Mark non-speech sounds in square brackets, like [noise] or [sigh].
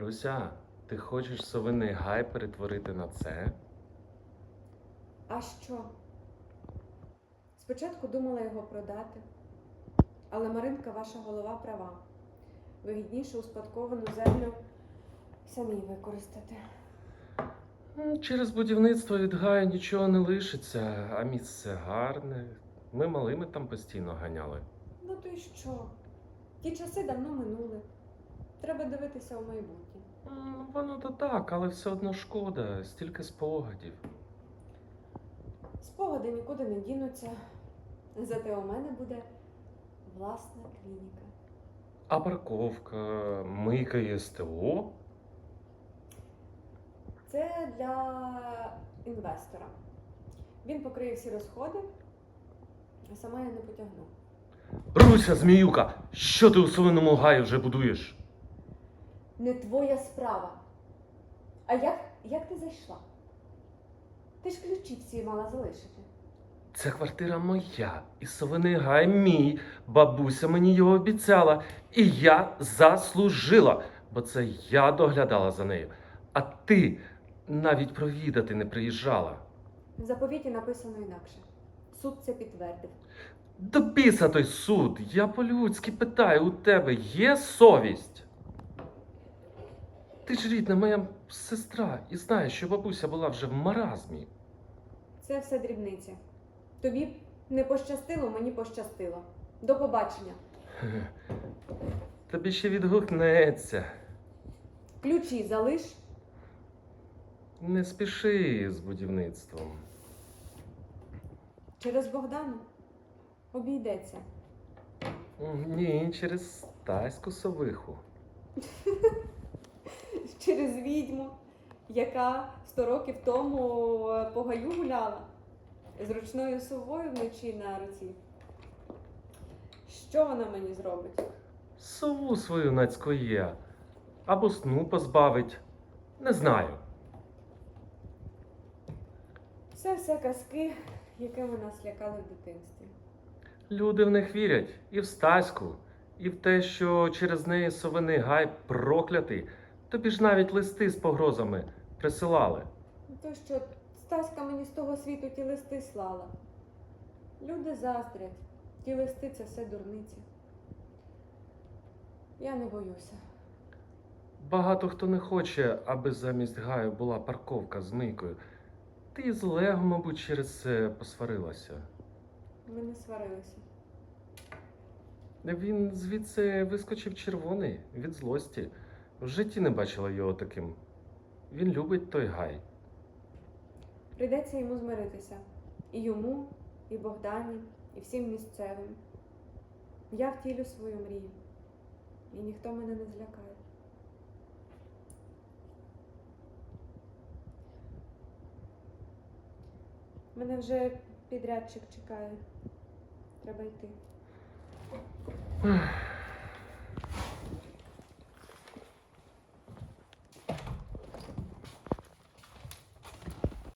Руся, ти хочеш совиний гай перетворити на це? А що? Спочатку думала його продати, але Маринка, ваша голова права. Вигідніше успадковану землю самі використати. Через будівництво від гаю нічого не лишиться, а місце гарне. Ми малими там постійно ганяли. Ну то й що? Ті часи давно минули. Треба дивитися у майбутнє. М, Воно то так, але все одно шкода, стільки спогадів. Спогади нікуди не дінуться. Зате у мене буде власна клініка. А парковка, мийка і СТО? Це для інвестора. Він покриє всі розходи, а сама я не потягну. Руся, зміюка, що ти у совиному гаю вже будуєш? Не твоя справа. А як, як ти зайшла? Ти ж ключі всі мала залишити. Ця квартира моя, і совиний гай мій. Бабуся мені його обіцяла, і я заслужила, бо це я доглядала за нею. А ти навіть провідати не приїжджала. В заповіті написано інакше. Суд це підтвердив. До біса той суд. Я по-людськи питаю, у тебе є совість? Ти ж рідна моя сестра і знаєш, що бабуся була вже в маразмі. Це все дрібниці. Тобі не пощастило, мені пощастило. До побачення. [laughs] Тобі ще відгукнеться. Ключі залиш. Не спіши з будівництвом. Через Богдану обійдеться. Ні, через Таську совиху. [laughs] Через відьму, яка сто років тому е, по гаю гуляла з ручною совою вночі на руці. Що вона мені зробить? Сову свою нацькоє. Або сну позбавить. Не знаю. Це все казки, якими нас лякали в дитинстві. Люди в них вірять і в Стаську, і в те, що через неї совиний гай проклятий. Тобі ж навіть листи з погрозами присилали. То що Стаська мені з того світу ті листи слала. Люди заздрять, ті листи це все дурниці. Я не боюся. Багато хто не хоче, аби замість гаю була парковка з мийкою. Ти з Лего, мабуть, через це посварилася. Ми не сварилися. Він звідси вискочив червоний від злості. В житті не бачила його таким. Він любить той гай. Прийдеться йому змиритися. І йому, і Богдані, і всім місцевим. Я втілю свою мрію, і ніхто мене не злякає. Мене вже підрядчик чекає. Треба йти.